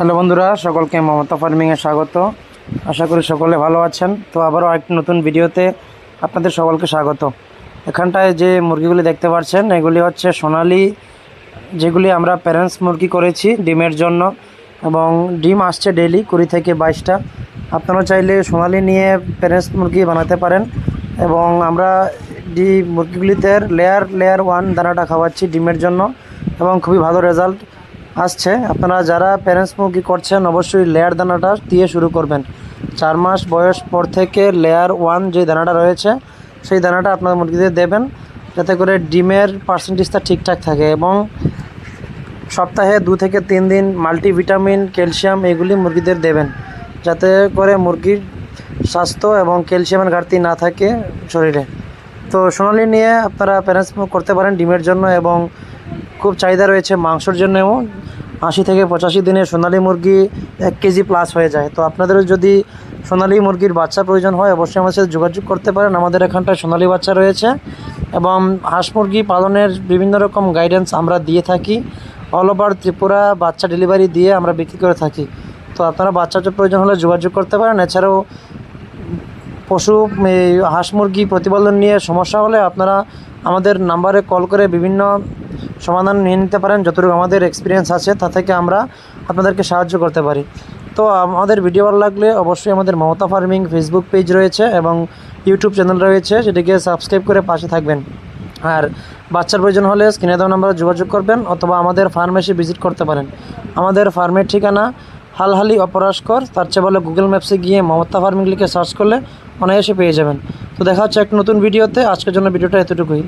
Hello বন্ধুরা, সকলকে মমতা ফার্মিংয়ে স্বাগত। আশা করি সকলে ভালো আছেন। তো আবারও একটি নতুন ভিডিওতে আপনাদের সকলকে স্বাগত। এখানটায় যে মুরগিগুলি দেখতে পাচ্ছেন, এগুলি হচ্ছে সোনালি, যেগুলি আমরা প্যারেন্টস মুরগি করেছি ডিমের জন্য এবং ডিম আসছে ডেলি কুড়ি থেকে বাইশটা। আপনারা চাইলে সোনালি নিয়ে প্যারেন্টস মুরগি বানাতে পারেন এবং আমরা ডি মুরগিগুলিতে লেয়ার লেয়ার ওয়ান দানাটা খাওয়াচ্ছি ডিমের জন্য এবং খুবই ভালো রেজাল্ট আসছে। আপনারা যারা প্যারেন্টস মুরগি করছেন, অবশ্যই লেয়ার দানাটা দিয়ে শুরু করবেন। চার মাস বয়স পর থেকে লেয়ার ওয়ান যে দানাটা রয়েছে, সেই দানাটা আপনার মুরগিদের দেবেন, যাতে করে ডিমের পার্সেন্টেজটা ঠিকঠাক থাকে এবং সপ্তাহে দু থেকে তিন দিন মাল্টিভিটামিন ক্যালসিয়াম এগুলি মুরগিদের দেবেন, যাতে করে মুরগির স্বাস্থ্য এবং ক্যালসিয়ামের ঘাটতি না থাকে শরীরে। তো সোনালি নিয়ে আপনারা প্যারেন্টস করতে পারেন ডিমের জন্য এবং খুব চাহিদা রয়েছে মাংসর জন্যও। আশি থেকে পঁচাশি দিনে সোনালি মুরগি এক কেজি প্লাস হয়ে যায়। তো আপনাদেরও যদি সোনালি মুরগির বাচ্চা প্রয়োজন হয়, অবশ্যই আমার সাথে যোগাযোগ করতে পারেন। আমাদের এখানটায় সোনালি বাচ্চা রয়েছে এবং হাঁস মুরগি পালনের বিভিন্ন রকম গাইডেন্স আমরা দিয়ে থাকি। অল ওভার ত্রিপুরা বাচ্চা ডেলিভারি দিয়ে আমরা বিক্রি করে থাকি। তো আপনারা বাচ্চা প্রয়োজন হলে যোগাযোগ করতে পারেন। এছাড়াও পশু হাঁস মুরগি প্রতিপালন নিয়ে সমস্যা হলে আপনারা আমাদের নাম্বারে কল করে বিভিন্ন সমাধান নিয়ে নিতে পারেন, যতটুকু আমাদের এক্সপিরিয়েন্স আছে, তা থেকে আমরা আপনাদেরকে সাহায্য করতে পারি। তো, আমাদের ভিডিও ভালো লাগলে অবশ্যই আমাদের মমতা ফার্মিং ফেসবুক পেজ রয়েছে এবং ইউটিউব চ্যানেল রয়েছে, সেটিকে সাবস্ক্রাইব করে পাশে থাকবেন। আর বাচ্চার প্রয়োজন হলে স্ক্রিনে দেওয়া নাম্বারে যোগাযোগ করবেন অথবা আমাদের ফার্মে এসে ভিজিট করতে পারেন। আমাদের ফার্মের ঠিকানা হালহালি অপরাস্কর তার চেয়ে বলে গুগল ম্যাপসে গিয়ে মমতা ফার্মিং লিখে সার্চ করলে অনায়াসে পেয়ে যাবেন। তো দেখা হচ্ছে এক নতুন ভিডিওতে আজকের জন্য ভিডিওটা এতটুকুই।